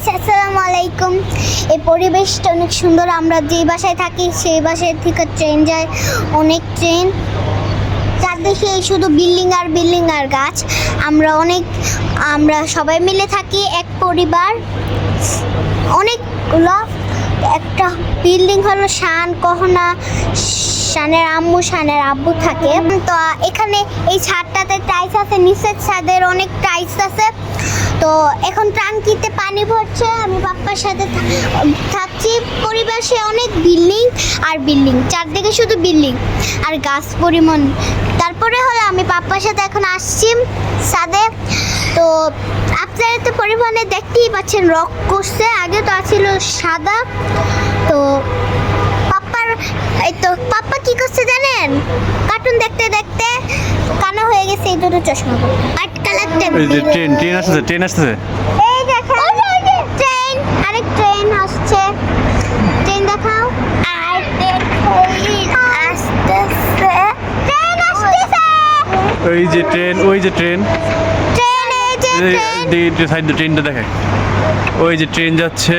Guys আসসালামু আলাইকুম। এই পরিবেশটা অনেক সুন্দর। আমরা যে বাসায় থাকি, সেই বাসায় থেকে ট্রেন যায়। অনেক ট্রেন চারদিকে শুধু বিল্ডিং আর বিল্ডিং আর গাছ। আমরা অনেক, আমরা সবাই মিলে থাকি, এক পরিবার। অনেকগুলো একটা বিল্ডিং হলো শান কহনা শানের আম্মু, শানের আব্বু থাকে। তো, এখানে এই ছাদটাতে টাইলস আছে নিচের ছাদের অনেক টাইলস আছে। তো এখন টাঙ্কিতে পানি ভরছে, আমি বাপ্পার সাথে থাকছি। পরিবেশে অনেক বিল্ডিং আর বিল্ডিং, চারদিকে শুধু বিল্ডিং আর গাছ পরিমাণ। তারপরে হলো আমি পাপ্পার সাথে এখন আসছি ছাদে তো আপনারা তো পরিমাণে দেখতেই পাচ্ছেন, রক করছে। আগে তো আছিল সাদা। তো পাপ্পার এই তো পাপ্পা কী করছে জানেন? কার্টুন দেখতে দেখতে হয়ে গেছে এই দুটো চশমা আট কালার এই যে ট্রেন ট্রেন আসতেছে ট্রেন আসতেছে। এই দেখেন ট্রেন আরেক ট্রেন আসছে। ট্রেন দেখাও। আর আসতেছে। ট্রেন আসতেছে। ওই যে ট্রেন ওই যে ট্রেন ট্রেন এই যে ট্রেন সাইড ট্রেনটা দেখে ওই যে ট্রেন যাচ্ছে।